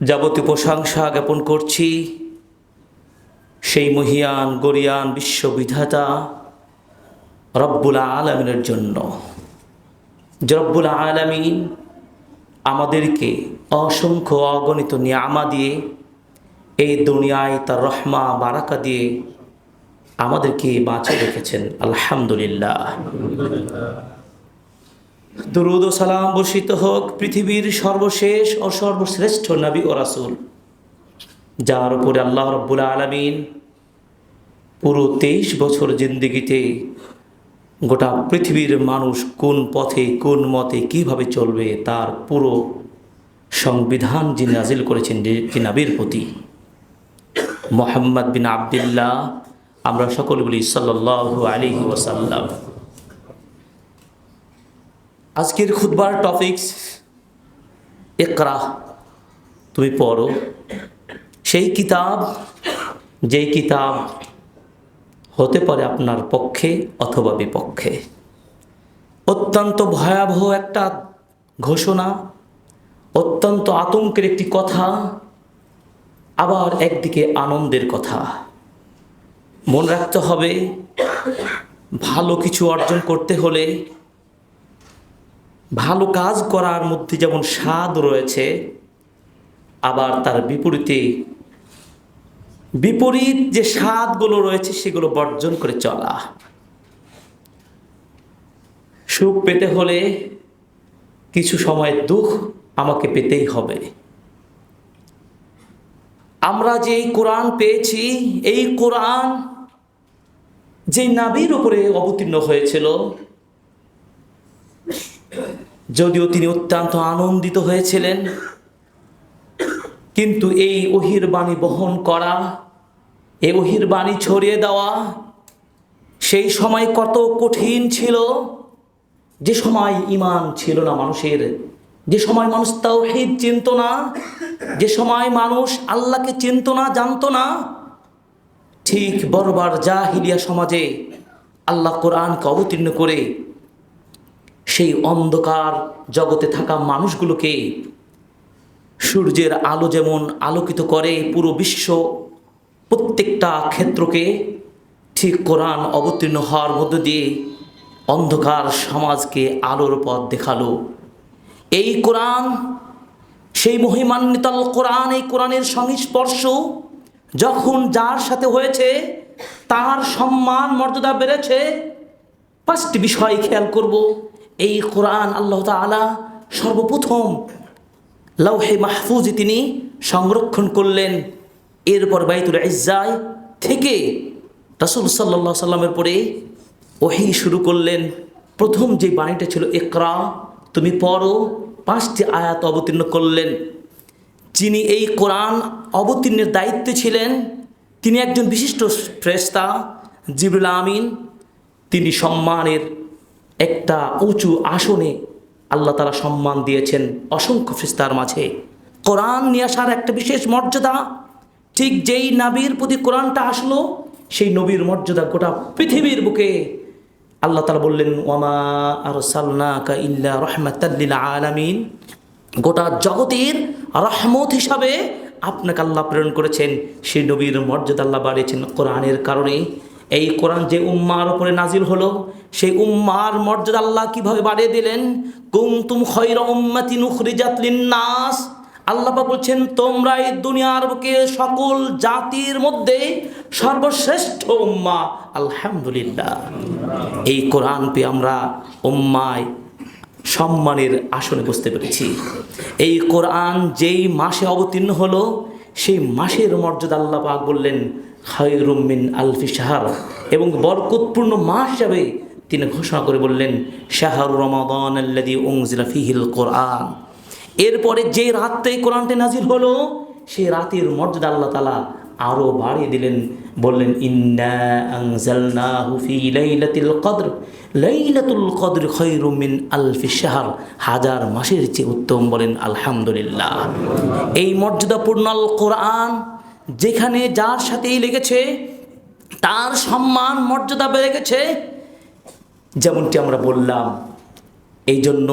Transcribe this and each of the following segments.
যাবতীয় প্রশংসা জ্ঞাপন করছি। সেই মহিয়ান, গরিয়ান, বিশ্ববিধাতা রব্বুল আলমিনের জন্য। রব্বুল আলমিন আমাদেরকে অসংখ্য অগণিত নিয়ামা দিয়ে, এই দুনিয়ায় তার রহমা, বারাকা দিয়ে আমাদেরকে বাঁচিয়ে রেখেছেন। আলহামদুলিল্লাহ। দুরুদ ও সালাম বর্ষিত হোক পৃথিবীর সর্বশেষ ও সর্বশ্রেষ্ঠ নবী ও রাসুল, যার উপরে আল্লাহ রব্বুল আলমিন পুরো তেইশ বছর জিন্দিগিতে গোটা পৃথিবীর মানুষ কোন পথে, কোন মতে কীভাবে চলবে, তার পুরো সংবিধান যিনি নাজিল করেছেন যে প্রতি। মোহাম্মদ বিন আবদুল্লাহ, আমরা সকল বলি সাল্লাল্লাহু আলাইহি ওয়াসাল্লাম। আজকের খুদবার টপিকস একরা তুমি পড়ো। সেই কিতাব, যেই কিতাব হতে পারে আপনার পক্ষে অথবা বিপক্ষে। অত্যন্ত ভয়াবহ একটা ঘোষণা, অত্যন্ত আতঙ্কের একটি কথা, আবার একদিকে আনন্দের কথা। মনে রাখতে হবে, ভালো কিছু অর্জন করতে হলে ভালো কাজ করার মধ্যে যেমন স্বাদ রয়েছে, আবার তার বিপরীতে বিপরীত যে স্বাদগুলো রয়েছে সেগুলো বর্জন করে চলা। সুখ পেতে হলে কিছু সময় দুঃখ আমাকে পেতেই হবে। আমরা যে কোরআন পেয়েছি, এই কোরআন যে নাবির উপরে অবতীর্ণ হয়েছিল যদিও তিনি অত্যন্ত আনন্দিত হয়েছিলেন, কিন্তু এই ওহির বাণী বহন করা, এই ওহির বাণী ছড়িয়ে দেওয়া সেই সময় কত কঠিন ছিল। যে সময় ইমান ছিল না মানুষের, যে সময় মানুষ তাও তাওহীদ চিনত না, যে সময় মানুষ আল্লাহকে চিনত না, জানতো না, ঠিক বরবার জাহিলিয়া সমাজে আল্লাহ কোরআনকে অবতীর্ণ করে সেই অন্ধকার জগতে থাকা মানুষগুলোকে সূর্যের আলো যেমন আলোকিত করে পুরো বিশ্ব প্রত্যেকটা ক্ষেত্রকে ঠিক কোরআন অবতীর্ণ হওয়ার মধ্য দিয়ে অন্ধকার সমাজকে আলোর পথ দেখাল। এই কোরআন, সেই মহিমান্বিত কোরআন, এই কোরআনের সংস্পর্শ যখন যার সাথে হয়েছে, তার সম্মান, মর্যাদা বেড়েছে পাঁচটি বিষয় খেয়াল করব এই কোরআন আল্লাহ তালা সর্বপ্রথম লৌহে মাহফুজে তিনি সংরক্ষণ করলেন। এরপর বাইতুল ইজ্জায় থেকে রাসুল সাল্লা সাল্লামের পরে ওহি শুরু করলেন। প্রথম যে বাণীটা ছিল একরা তুমি পড়ো, পাঁচটি আয়াত অবতীর্ণ করলেন। যিনি এই কোরআন অবতীর্ণের দায়িত্বে ছিলেন, তিনি একজন বিশিষ্ট ফ্রেস্তা জিবুল আমিন। তিনি সম্মানের একটা উঁচু আসনে আল্লাহ তালা সম্মান দিয়েছেন অসংখ্য ফিস্তার মাঝে। কোরআন নিয়ে আসার একটা বিশেষ মর্যাদা, ঠিক যেই নাবির প্রতি কোরআনটা আসলো, সেই নবীর মর্যাদা গোটা পৃথিবীর বুকে আল্লাহ তালা বললেন, ওয়ামা আর সাল্লাকা ইল্লা রহমাতাল্লিল আলামিন। গোটা জগতের রহমত হিসাবে আপনাকে আল্লাহ প্রেরণ করেছেন। সেই নবীর মর্যাদা আল্লাহ বাড়িয়েছেন কোরআনের কারণে। এই কোরআন যে উম্মার উপরে নাজিল হলো সেই উম্মার মর্যাদা আল্লাহ কীভাবে বাড়িয়ে দিলেন? কুমতুম খৈর উম্মাতি নুখরিজাত নাস আল্লাহ বলছেন, তোমরা এই দুনিয়ার বুকে সকল জাতির মধ্যে সর্বশ্রেষ্ঠ উম্মা। আলহামদুলিল্লাহ। এই কোরআন পেয়ে আমরা উম্মায় সম্মানের আসনে বসতে পেরেছি। এই কোরআন যেই মাসে অবতীর্ণ হলো, সেই মাসের মর্যাদা আল্লাহ পাক বললেন খায়রুমিন আলফি শাহার। এবং বরকতপূর্ণ মাস হিসাবে তিনি ঘোষণা করে বললেন, শাহরু রমাদান আল্লাদি উংজিলা ফিহিল কোরআন। এরপরে যে রাতটাই কোরআনটি নাজির হলো, সেই রাতের মর্যাদা আল্লাহ তালা আরও বাড়িয়ে দিলেন, বললেন লাইলাতিল কদর। লাইলাতুল কদর খায়রুম মিন আলফি শাহর, হাজার মাসের চেয়ে উত্তম বলেন, আলহামদুলিল্লাহ। এই মর্যাদাপূর্ণ আল কোরআন, যেখানে যার সাথেই লেগেছে, তার সম্মান, মর্যাদা বেড়ে গেছে যেমনটি আমরা বললাম এই জন্য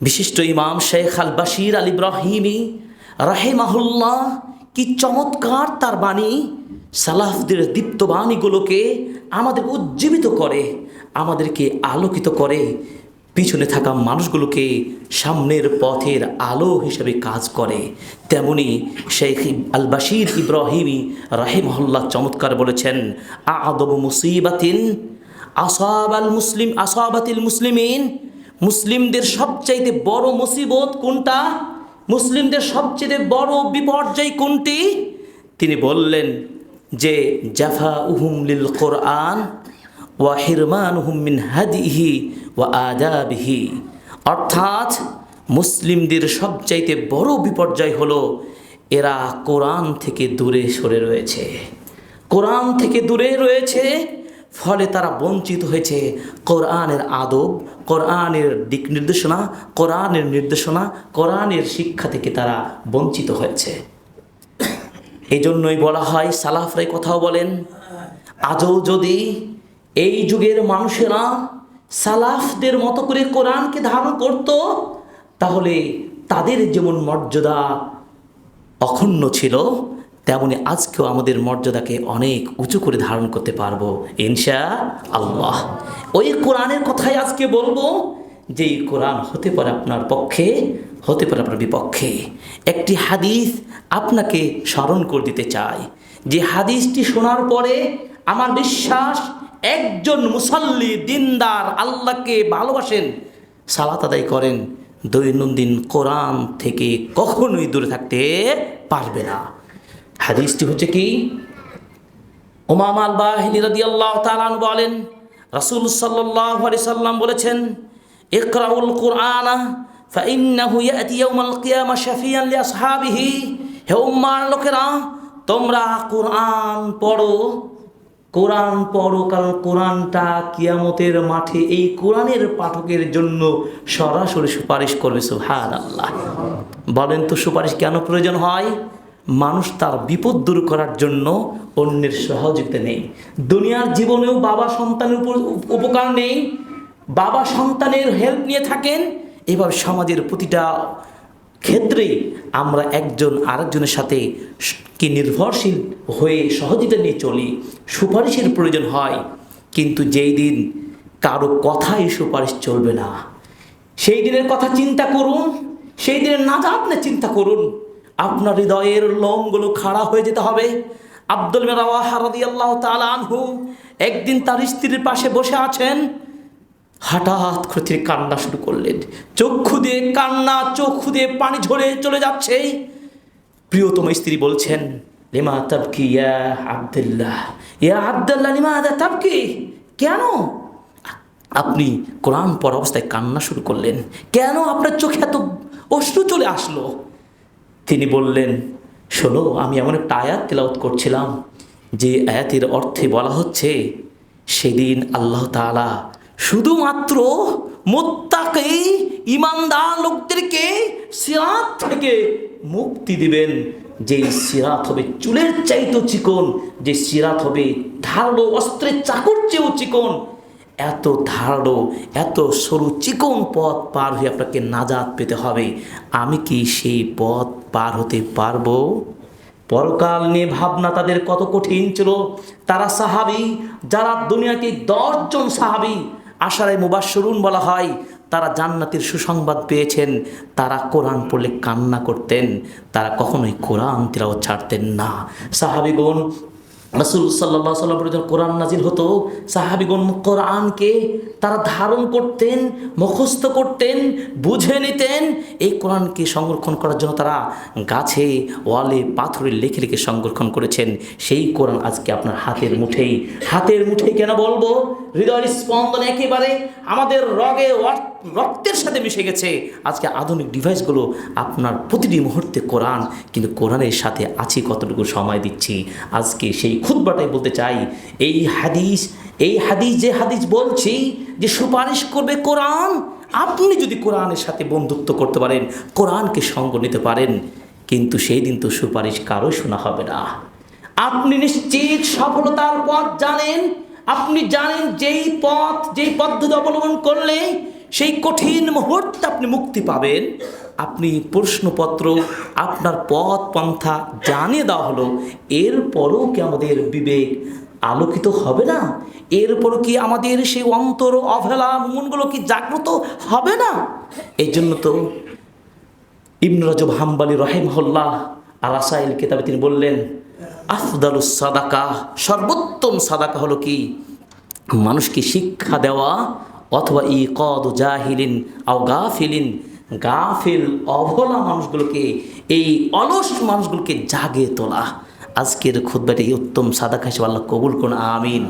বিশিষ্ট ইমাম শেখ আল বাশির আল ইব্রাহিমি রাহেমাহুল্লাহ কি চমৎকার তার বাণী, সালাফদের দীপ্ত বাণীগুলোকে আমাদের উজ্জীবিত করে, আমাদেরকে আলোকিত করে, পিছনে থাকা মানুষগুলোকে সামনের পথের আলো হিসেবে কাজ করে। তেমনি শেখ আল বাশির ইব্রাহিমি রাহেমহল্লা চমৎকার বলেছেন আদব মুসিবাতিন আসাব আল মুসলিম, আসাবাতিল মুসলিমিন, মুসলিমদের সবচাইতে বড় মুসিবত কোনটা? মুসলিমদের সবচেয়ে বড় বিপর্যয় কোনটি? তিনি বললেন যে জাফা উহুম লিল কোরআন ওয়া হিরমান মিন হাদিহি ওয়া আদাবিহি অর্থাৎ মুসলিমদের সবচাইতে বড় বিপর্যয় হলো, এরা কোরআন থেকে দূরে সরে রয়েছে। কোরআন থেকে দূরে রয়েছে ফলে তারা বঞ্চিত হয়েছে। কোরআনের আদব, কোরআনের দিক নির্দেশনা, কোরআনের নির্দেশনা, কোরআনের শিক্ষা থেকে তারা বঞ্চিত হয়েছে। এই জন্যই বলা হয়, সালাফরাই কথাও বলেন, আজও যদি এই যুগের মানুষেরা সালাফদের মতো করে কোরআনকে ধারণ করত, তাহলে তাদের যেমন মর্যাদা অখণ্ড ছিল তেমনি আজকেও আমাদের মর্যাদাকে অনেক উঁচু করে ধারণ করতে পারব ইনশা আল্লাহ ওই কোরআনের কথাই আজকে বলব যে কোরআন হতে পারে আপনার পক্ষে, হতে পারে আপনার বিপক্ষে। একটি হাদিস আপনাকে স্মরণ করে দিতে চাই। যে হাদিসটি শোনার পরে আমার বিশ্বাস, একজন মুসল্লি, দিনদার, আল্লাহকে ভালোবাসেন, সালাত আদায় করেন, দৈনন্দিন কোরআন থেকে কখনোই দূরে থাকতে পারবে না। হাদিসটি হচ্ছে কি? ওমাম আল বাহিনী রাদি আল্লাহ তালান বলেন, রাসুল সাল্লাহ সাল্লাম বলেছেন, ইকরাউল কোরআন ফাইন্নাহু ইয়াতি ইয়াউমাল কিয়ামা শাফিয়ান লিআসহাবিহি। হে উম্মার লোকেরা, তোমরা কোরআন পড়ো কোরআন পড়ো, কারণ কোরআনটা কিয়ামতের মাঠে এই কোরআনের পাঠকের জন্য সরাসরি সুপারিশ করবে সুহান আল্লাহ বলেন তো সুপারিশ কেন প্রয়োজন হয়? মানুষ তার বিপদ দূর করার জন্য অন্যের সহযোগিতা নেই। দুনিয়ার জীবনেও বাবা সন্তানের উপর উপকার নেই। বাবা সন্তানের হেল্প নিয়ে থাকেন। এভাবে সমাজের প্রতিটা ক্ষেত্রে আমরা একজন আরেকজনের সাথে কি নির্ভরশীল হয়ে সহযোগিতা নিয়ে চলি। সুপারিশের প্রয়োজন হয়, কিন্তু যেই দিন কারও কথাই সুপারিশ চলবে না। সেই দিনের কথা চিন্তা করুন, সেই দিনের না আপনি চিন্তা করুন। আপনার হৃদয়ের লোমগুলো খাড়া হয়ে যেতে হবে। আব্দুল মেরাওয়াহ রাদি আল্লাহ একদিন তার স্ত্রীর পাশে বসে আছেন। হঠাৎ করে তিনি কান্না শুরু করলেন। চক্ষু দিয়ে কান্না, চক্ষু দিয়ে পানি ঝরে চলে যাচ্ছে। প্রিয়তম স্ত্রী বলছেন, লিমা তাবকি ইয়া আবদুল্লাহ? ইয়া আবদুল্লাহ, লিমা আদা তাবকি? কেন? আপনি কোরআন পর অবস্থায় কান্না শুরু করলেন। কেন আপনার চোখে এত অশ্রু চলে আসলো? তিনি বললেন, শোনো, আমি এমন একটা আয়াত তেলাওত করছিলাম, যে আয়াতের অর্থে বলা হচ্ছে, সেদিন আল্লাহ তাআলা শুধুমাত্র মোত্তাকেই ইমানদার লোকদেরকে সিরাত থেকে মুক্তি দিবেন যে সিরাত হবে চুলের চাইতো চিকন, যে সিরাত হবে ধারালো অস্ত্রের চাকর চেয়েও চিকন এত ধারালো, এত সরু চিকন পথ পার হয়ে আপনাকে নাজাত পেতে হবে। আমি কি সেই পথ পার হতে পারব? পরকাল নিয়ে ভাবনা তাদের কত কঠিন ছিল। তারা সাহাবি, যারা দুনিয়াকে দশজন সাহাবি আশারায় মুবাসরুন বলা হয়, তারা জান্নাতের সুসংবাদ পেয়েছেন। তারা কোরআন পড়লে কান্না করতেন। তারা কখনোই কোরআন তিলাও ছাড়তেন না। সাহাবিগণ রসুল সাল্লাহ সাল্লাম যখন কোরআন নাজির হতো, সাহাবিগণ কোরআনকে তারা ধারণ করতেন, মুখস্থ করতেন, বুঝে নিতেন। এই কোরআনকে সংরক্ষণ করার জন্য তারা গাছে, ওয়ালে, পাথরে লেখে লিখে সংরক্ষণ করেছেন। সেই কোরআন আজকে আপনার হাতের মুঠেই। হাতের মুঠেই কেন বলব? হৃদয়ের স্পন্দন একেবারে আমাদের রগে রক্তের সাথে মিশে গেছে। আজকে আধুনিক ডিভাইসগুলো আপনার প্রতিটি মুহূর্তে কোরআন, কিন্তু কোরআনের সাথে আছি কতটুকু সময় দিচ্ছি? আজকে সেই খুদ্বাটাই বলতে চাই, এই হাদিস এই হাদিস যে হাদিস বলছি, যে সুপারিশ করবে কোরআন, আপনি যদি কোরআনের সাথে বন্ধুত্ব করতে পারেন, কোরআনকে সঙ্গ নিতে পারেন, কিন্তু সেই দিন তো সুপারিশ কারও শোনা হবে না। আপনি নিশ্চিত সফলতার পথ জানেন, আপনি জানেন যেই পথ, যেই পদ্ধতি অবলম্বন করলে সেই কঠিন মুহূর্তে আপনি মুক্তি পাবেন। আপনি প্রশ্নপত্র, আপনার পথ পন্থা জানিয়ে দেওয়া হলো। এরপরও কি আমাদের বিবেক আলোকিত হবে না? এরপরও কি আমাদের সেই অন্তর অভেলা মনগুলো কি জাগ্রত হবে না? এই জন্য তো ইবন রজব হাম্বালি রহেমহল্লাহ আলাসাইল কিতাবে তিনি বললেন, আফদালুস সাদাকা সর্বোত্তম সাদাকা হলো কি? মানুষকে শিক্ষা দেওয়া অথবা ই কদ জাহিলিন আও গাফিলিন, গাফিল অবলা মানুষগুলোকে, এই অলস মানুষগুলোকে জাগে তোলা। আজকের খুদ্বাটি উত্তম সাদা হিসেবে আল্লাহ কবুল করুন, আমিন।